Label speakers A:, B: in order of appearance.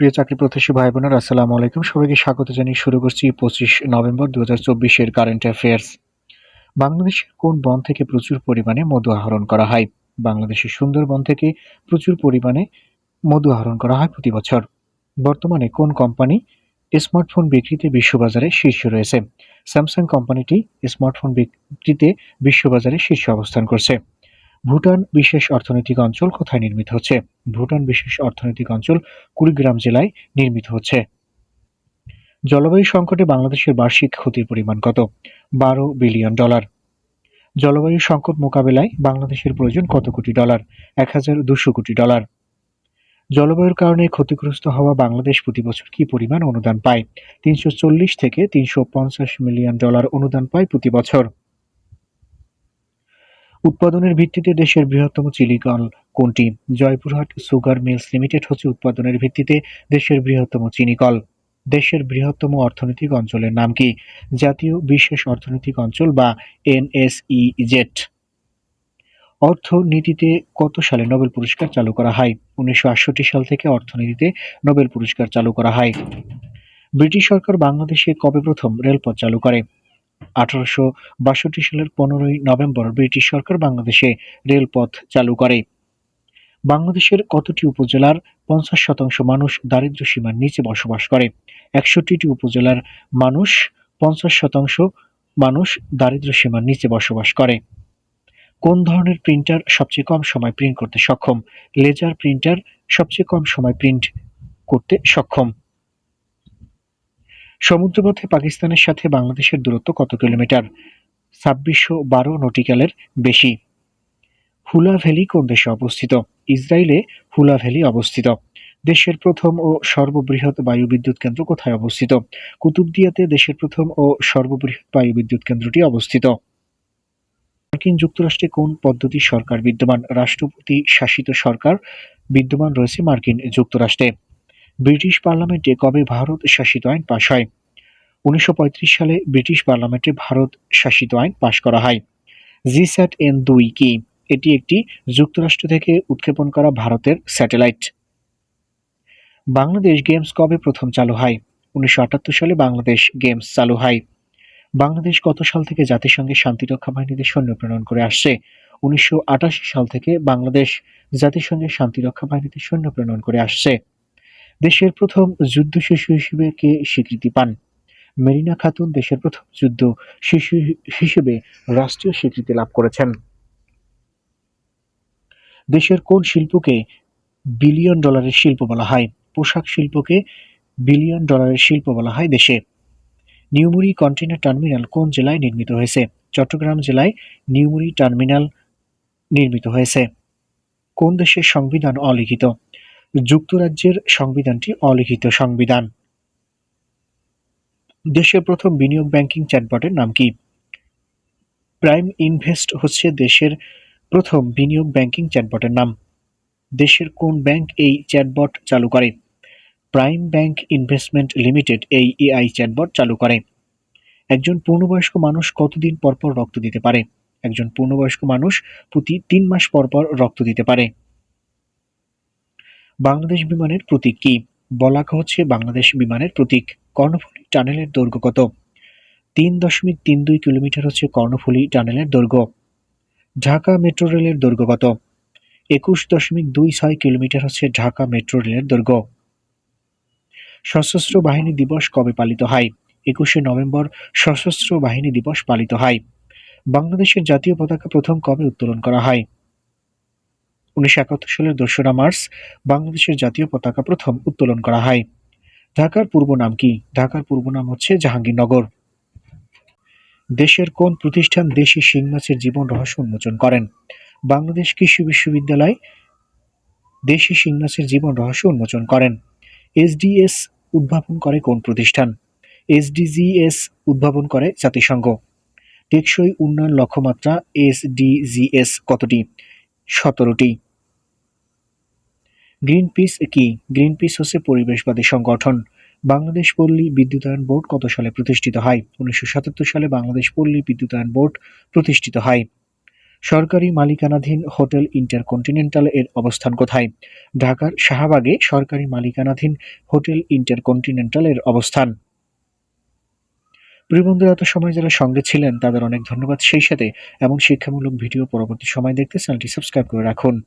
A: প্রিয় চাকরি প্রত্যাশী ভাই বোনেরা, আসসালামু আলাইকুম। সবাইকে স্বাগত জানিয়ে শুরু করছি পঁচিশ নভেম্বর দু হাজার চব্বিশের কারেন্ট অ্যাফেয়ার্স বাংলাদেশের কোন বন থেকে প্রচুর পরিমাণে মধু আহরণ করা হয়? বাংলাদেশের সুন্দরবন থেকে প্রচুর পরিমাণে মধু আহরণ করা হয় প্রতি বছর। বর্তমানে কোন কোম্পানি স্মার্টফোন বিক্রিতে বিশ্ববাজারে শীর্ষ রয়েছে? স্যামসাং কোম্পানিটি স্মার্টফোন বিক্রিতে বিশ্ববাজারে শীর্ষে অবস্থান করছে। ভুটান বিশেষ অর্থনৈতিক অঞ্চল কোথায় নির্মিত হচ্ছে? ভুটান বিশেষ অর্থনৈতিক অঞ্চল কুড়িগ্রাম জেলায় নির্মিত হচ্ছে। জলবায়ু সংকটে বাংলাদেশের বার্ষিক ক্ষতির পরিমাণ কত? বারো বিলিয়ন ডলার। জলবায়ু সংকট মোকাবেলায় বাংলাদেশের প্রয়োজন কত কোটি ডলার? এক হাজার দুশো কোটি ডলার। জলবায়ুর কারণে ক্ষতিগ্রস্ত হওয়া বাংলাদেশ প্রতি বছর কি পরিমাণ অনুদান পায়? তিনশো চল্লিশ থেকে তিনশো পঞ্চাশ মিলিয়ন ডলার অনুদান পায় প্রতি বছর। উৎপাদনের ভিত্তিতে দেশের বৃহত্তম চিনি কল কোনটি? জয়পুরহাট সুগার মিলস লিমিটেড হচ্ছে উৎপাদনের ভিত্তিতে দেশের বৃহত্তম চিনি কল দেশের বৃহত্তম অর্থনৈতিক অঞ্চলের নাম কি? জাতীয় বিশেষ অর্থনৈতিক অঞ্চল বা এনএসইজেড। অর্থনীতিতে কত সালে নোবেল পুরস্কার চালু করা হয়? উনিশশো আটষট্টি সাল থেকে অর্থনীতিতে নোবেল পুরস্কার চালু করা হয়। ব্রিটিশ সরকার বাংলাদেশে কবে প্রথম রেলপথ চালু করে? আঠারোশো বাষট্টি সালের পনেরোই নভেম্বর ব্রিটিশ সরকার বাংলাদেশে রেলপথ চালু করে। বাংলাদেশের কতটি উপজেলার পঞ্চাশ শতাংশ মানুষ দারিদ্র্য সীমার নিচে বসবাস করে? একষট্টিটি উপজেলার মানুষ পঞ্চাশ শতাংশ মানুষ দারিদ্র্য সীমার নিচে বসবাস করে। কোন ধরনের প্রিন্টার সবচেয়ে কম সময় প্রিন্ট করতে সক্ষম? লেজার প্রিন্টার সবচেয়ে কম সময় প্রিন্ট করতে সক্ষম? সমুদ্রপথে পাকিস্তানের সাথে বাংলাদেশের দূরত্ব কত কিলোমিটার? ছাব্বিশশো বারো নটিক্যালের বেশি। হুলা ভ্যালি কোন দেশে অবস্থিত? ইসরায়েলে হুলা ভ্যালি অবস্থিত। দেশের প্রথম ও সর্ববৃহৎ বায়ু বিদ্যুৎ কেন্দ্র কোথায় অবস্থিত? কুতুবদিয়াতে দেশের প্রথম ও সর্ববৃহৎ বায়ু বিদ্যুৎ কেন্দ্রটি অবস্থিত। মার্কিন যুক্তরাষ্ট্রে কোন পদ্ধতি সরকার বিদ্যমান? রাষ্ট্রপতি শাসিত সরকার বিদ্যমান রয়েছে মার্কিন যুক্তরাষ্ট্রে। ব্রিটিশ পার্লামেন্টে কবে ভারত শাসিত আইন পাশ হয়? উনিশশো পঁয়ত্রিশ সালে ব্রিটিশ পার্লামেন্টে ভারত শাসিত আইন পাশ করা হয়। জিস্যাট এন দুই কি। এটি একটি যুক্তরাষ্ট্র থেকে উৎক্ষেপণ করা ভারতের স্যাটেলাইট। বাংলাদেশ গেমস কবে প্রথম চালু হয়? উনিশশো আটাত্তর সালে বাংলাদেশ গেমস চালু হয়। বাংলাদেশ কত সাল থেকে জাতিসংঘের শান্তিরক্ষা বাহিনীতে সৈন্য প্রেরণ করে আসছে? উনিশশো সাল থেকে বাংলাদেশ জাতিসংঘের শান্তিরক্ষা বাহিনীতে সৈন্য প্রেরণ করে আসছে। দেশের প্রথম যুদ্ধ শিশু হিসেবে কে স্বীকৃতি পান? মেরিনা খাতুন দেশের প্রথম যুদ্ধ শিশু হিসেবে রাষ্ট্রীয় স্বীকৃতি লাভ করেছেন। দেশের কোন শিল্পকে বিলিয়ন ডলারের শিল্প বলা হয়? পোশাক শিল্পকে বিলিয়ন ডলারের শিল্প বলা হয় দেশে। নিউমুরি কন্টেনার টার্মিনাল কোন জেলায় নির্মিত হয়েছে? চট্টগ্রাম জেলায় নিউমুরি টার্মিনাল নির্মিত হয়েছে। কোন দেশের সংবিধান অলিখিত? যুক্তরাজ্যের সংবিধানটি অলিখিত সংবিধান। দেশের প্রথম বিনিয়োগ ব্যাংকিং চ্যাটবটের নাম কি? প্রাইম ইনভেস্ট হচ্ছে দেশের প্রথম বিনিয়োগ ব্যাংকিং চ্যাটবটের নাম। দেশের কোন ব্যাংক এই চ্যাটবট চালু করে? প্রাইম ব্যাংক ইনভেস্টমেন্ট লিমিটেড এই এআই চ্যাটবট চালু করে। একজন পূর্ণবয়স্ক মানুষ কতদিন পর পর রক্ত দিতে পারে? একজন পূর্ণবয়স্ক মানুষ প্রতি তিন মাস পর পর রক্ত দিতে পারে। বাংলাদেশ বিমানের প্রতীক কি? বলাকা হচ্ছে বাংলাদেশ বিমানের প্রতীক। কর্ণফুলী টানেলের দৈর্ঘ্য কত? তিন দশমিক তিন দুই কিলোমিটার হচ্ছে কর্ণফুলী টানেলের দৈর্ঘ্য। ঢাকা মেট্রো রেলের দৈর্ঘ্য কত? একুশ দশমিক দুই ছয় কিলোমিটার হচ্ছে ঢাকা মেট্রো রেলের দৈর্ঘ্য। সশস্ত্র বাহিনী দিবস কবে পালিত হয়? একুশে নভেম্বর সশস্ত্র বাহিনী দিবস পালিত হয়। বাংলাদেশের জাতীয় পতাকা প্রথম কবে উত্তোলন করা হয়? উনিশশো একাত্তর সালের দোসরা মার্চ বাংলাদেশের জাতীয় পতাকা প্রথম উত্তোলন করা হয়। ঢাকার পূর্ব নাম কি? ঢাকার পূর্ব নাম হচ্ছে জাহাঙ্গীরনগর। দেশের কোন প্রতিষ্ঠান দেশি শিং মাছের জীবন রহস্য উন্মোচন করেন? বাংলাদেশ কৃষি বিশ্ববিদ্যালয় দেশি শিং মাছের জীবন রহস্য উন্মোচন করেন। এসডিএস উদ্ভাবন করে কোন প্রতিষ্ঠান? এসডিজিএস উদ্ভাবন করে জাতিসংঘ। টেকসই উন্নয়ন লক্ষ্যমাত্রা এসডিজিএস কতটি? সতেরোটি। গ্রিন পিস কি? গ্রিন পিস হচ্ছে পরিবেশবাদী সংগঠন। বাংলাদেশ পল্লী বিদ্যুতায়ন বোর্ড কত সালে প্রতিষ্ঠিত হয়? উনিশশো সাতাত্তর সালে বাংলাদেশ পল্লী বিদ্যুতায়ন বোর্ড প্রতিষ্ঠিত হয়। সরকারি মালিকানাধীন হোটেল ইন্টারকন্টিনেন্টাল এর অবস্থান কোথায়? ঢাকার শাহবাগে সরকারি মালিকানাধীন হোটেল ইন্টারকন্টিনেন্টাল এর অবস্থান। প্রিয় বন্ধুরা, এত সময় যারা সঙ্গে ছিলেন, তাদের অনেক ধন্যবাদ। সেই সাথে এমন শিক্ষামূলক ভিডিও পরবর্তী সময় দেখতে চ্যানেলটি সাবস্ক্রাইব করে রাখুন।